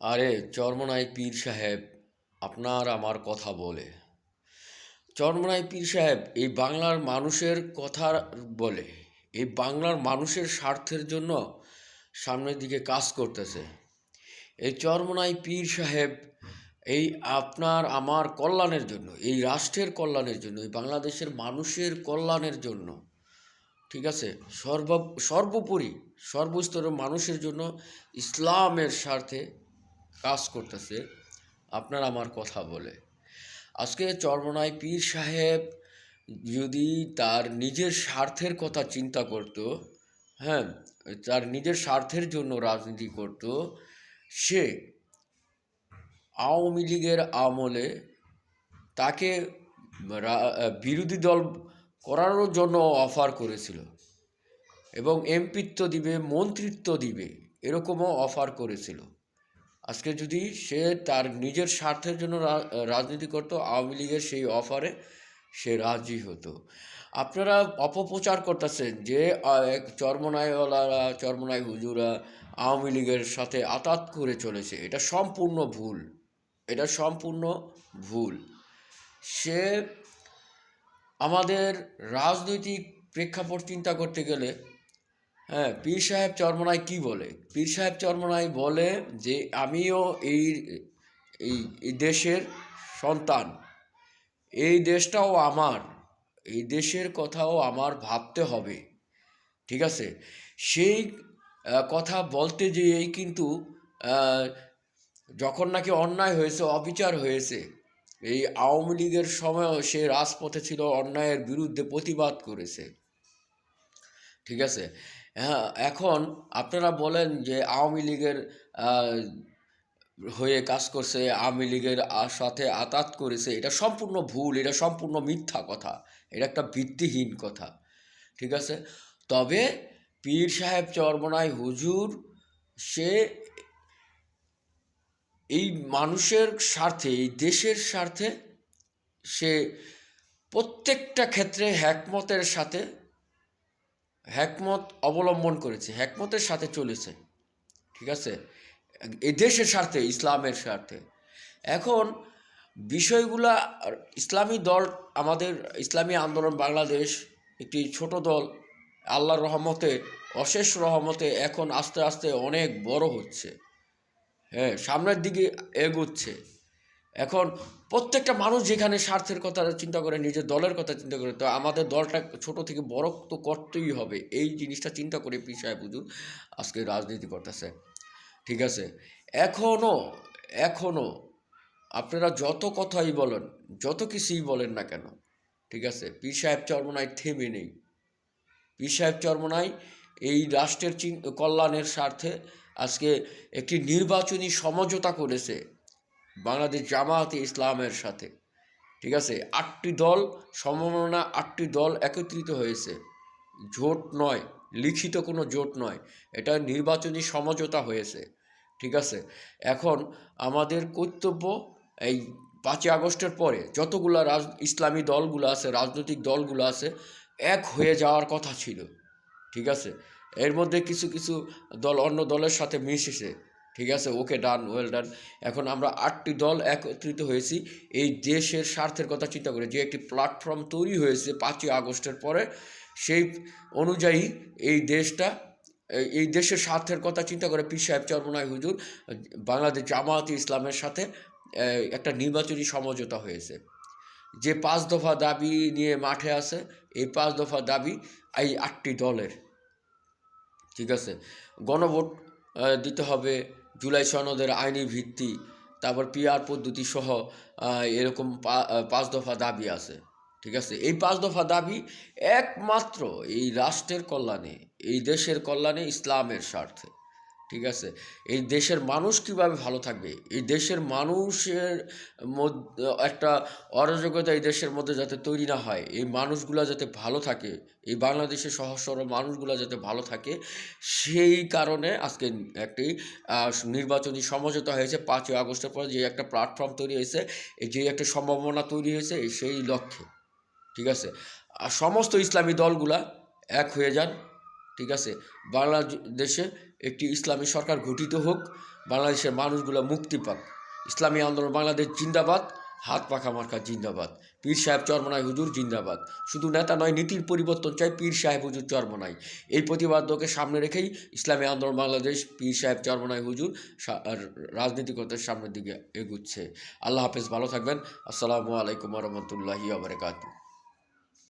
আরে চরমনাই পীর সাহেব, আপনার আমার কথা বলে। চরমনাই পীর সাহেব, এই বাংলার মানুষের কথা বলে। এই বাংলার মানুষের স্বার্থের জন্য সামনের দিকে কাজ করতেছে। এই চরমনাই পীর সাহেব, এই আপনার আমার কল্যাণের জন্য, এই রাষ্ট্রের কল্যাণের জন্য, এই বাংলাদেশের মানুষের কল্যাণের জন্য, ঠিক আছে? সর্ব, সর্বোপরি, সর্বস্তরের মানুষের জন্য ইসলামের স্বার্থে কাজ করতেছে, আপনার আমার কথা বলে। আজকে চরমনাই পীর সাহেব যদি তার নিজের স্বার্থের কথা চিন্তা করত হ্যাঁ তার নিজের স্বার্থের জন্য রাজনীতি করত, সে আওয়ামী লীগের আমলে তাকে বিরোধী দল করানোর জন্য অফার করেছিল এবং এমপিত্ব দিবে, মন্ত্রিত্ব দিবে, এরকমও অফার করেছিল। আজকে যদি সে তার নিজের স্বার্থের জন্য রাজনীতি করতো আওয়ামী লীগের সেই অফারে সে রাজি হতো। আপনারা অপপ্রচার করতেছেন যে আহ, চর্মনায় হুজুরা আওয়ামী লীগের সাথে আতাত করে চলেছে। এটা সম্পূর্ণ ভুল। এটা সম্পূর্ণ ভুল। সে আমাদের রাজনৈতিক প্রেক্ষাপট চিন্তা করতে গেলে হ্যাঁ পীর সাহেব চরমনাই কি বলে? পীর সাহেব চরমনাই বলে যে, আমিও এই এই এই দেশের সন্তান। এই দেশটাও আমার। এই দেশের কথাও আমার ভাবতে হবে। ঠিক আছে? সেই কথা বলতে যেয়েই কিন্তু যখন নাকি অন্যায় হয়েছে, অবিচার হয়েছে, এই আওয়ামী লীগের সময়ও সে রাজপথে ছিল অন্যায়ের বিরুদ্ধে প্রতিবাদ করেছে। ঠিক আছে? হ্যাঁ এখন আপনারা বলেন যে আওয়ামী লীগের হয়ে কাজ করছে, আওয়ামী লীগের সাথে আতাত করেছে, এটা সম্পূর্ণ ভুল, এটা সম্পূর্ণ মিথ্যা কথা, এটা একটা ভিত্তিহীন কথা, ঠিক আছে? তবে পীর সাহেব চরমনাই হুজুর, সে এই মানুষের স্বার্থে, এই দেশের স্বার্থে সে প্রত্যেকটা ক্ষেত্রে হ্যাকমতের সাথে হ্যাকমত অবলম্বন করেছে, হ্যাকমতের সাথে চলেছে, ঠিক আছে? এই দেশের স্বার্থে, ইসলামের স্বার্থে। এখন বিষয়গুলা ইসলামী দল, আমাদের ইসলামী আন্দোলন বাংলাদেশ, একটি ছোট দল, আল্লাহর রহমতে, অশেষ রহমতে এখন আস্তে আস্তে অনেক বড় হচ্ছে। হ্যাঁ সামনের দিকে এগোচ্ছে। এখন প্রত্যেকটা মানুষ যেখানে স্বার্থের কথা চিন্তা করে, নিজের দলের কথা চিন্তা করে, তো আমাদের দলটা ছোট থেকে বড় তো করতেই হবে। এই জিনিসটা চিন্তা করে পি সাহেব হুজুর আজকে রাজনীতি করতেছে। ঠিক আছে? এখনও এখনও আপনারা যত কথাই বলেন, যত কিছুই বলেন না কেন, ঠিক আছে? পীর সাহেব চরমনাই থেমে নেই। পীর সাহেব চরমনাই এই রাষ্ট্রের চিন- কল্যাণের স্বার্থে আজকে একটি নির্বাচনী সমঝোতা করেছে। বাংলাদেশ জামায়াতে ইসলামের সাথে। ঠিক আছে? আটটি দল সমমনা আটটি দল একত্রিত হয়েছে। জোট নয়, লিখিত কোনো জোট নয়। এটা নির্বাচনী সমঝোতা হয়েছে। ঠিক আছে? এখন আমাদের কর্তব্য এই পাঁচই আগস্টের পরে যতগুলা রাজ, ইসলামী দলগুলো আছে, রাজনৈতিক দলগুলো আছে, এক হয়ে যাওয়ার কথা ছিল। ঠিক আছে? এর মধ্যে কিছু কিছু দল অন্য দলের সাথে মিশেছে। ঠিক আছে ওকে ডান ওয়েল ডান এখন আমরা আটটি দল একত্রিত হয়েছি। এই দেশের স্বার্থের কথা চিন্তা করে যে একটি প্ল্যাটফর্ম তৈরি হয়েছে পাঁচই আগস্টের পরে, সেই অনুযায়ী এই দেশটা, এই- দেশের স্বার্থের কথা চিন্তা করে পীর সাহেব চরমনাই হুজুর, বাংলাদেশ জামায়াতে ইসলামের সাথে একটা নির্বাচনী সমঝোতা হয়েছে। যে পাঁচ দফা দাবি নিয়ে মাঠে আছে, এই পাঁচ দফা দাবি এই আটটি দলের। ঠিক আছে, গণভোট দিতে হবে জুলাই সনদের আইনি ভিত্তি, তারপর পিআর পদ্ধতি সহ এরকম পাঁচ দফা দাবি আছে, ঠিক আছে? এই পাঁচ দফা দাবি একমাত্র এই রাষ্ট্রের কল্যাণে, এই দেশের কল্যাণে ইসলামের স্বার্থে। ঠিক আছে? এই দেশের মানুষ কীভাবে ভালো থাকবে? এই দেশের মানুষের মধ্যে একটা অরাজকতা এই দেশের মধ্যে যাতে তৈরি না হয়, এই মানুষগুলা যাতে ভালো থাকে, এই বাংলাদেশের সহজ সরল মানুষগুলা যাতে ভালো থাকে, সেই কারণে আজকে একটি নির্বাচনী সমঝোতা হয়েছে পাঁচই আগস্টের পর যে একটা প্ল্যাটফর্ম তৈরি হয়েছে যে একটা সম্ভাবনা তৈরি হয়েছে সেই লক্ষ্যে, ঠিক আছে? আর সমস্ত ইসলামী দলগুলা এক হয়ে যান ঠিক আছে? বাংলাদেশে একটি ইসলামী সরকার গঠিত হোক, বাংলাদেশের মানুষগুলো মুক্তি পাক। ইসলামী আন্দোলন বাংলাদেশ জিন্দাবাদ, হাত পাখা মার্কা জিন্দাবাদ। পীর সাহেব চরমনাই হুজুর জিন্দাবাদ। শুধু নেতা নয়, নীতির পরিবর্তন চাই, পীর সাহেব হুজুর চরমনাই। এই প্রতিবাদকে সামনে রেখেই ইসলামী আন্দোলন বাংলাদেশ পীর সাহেব চরমনাই হুজুর রাজনীতিকতার সামনের দিকে এগুচ্ছে। আল্লাহ হাফেজ, ভালো থাকবেন। আসসালামু আলাইকুম রহমতুল্লাহি আবরকাতু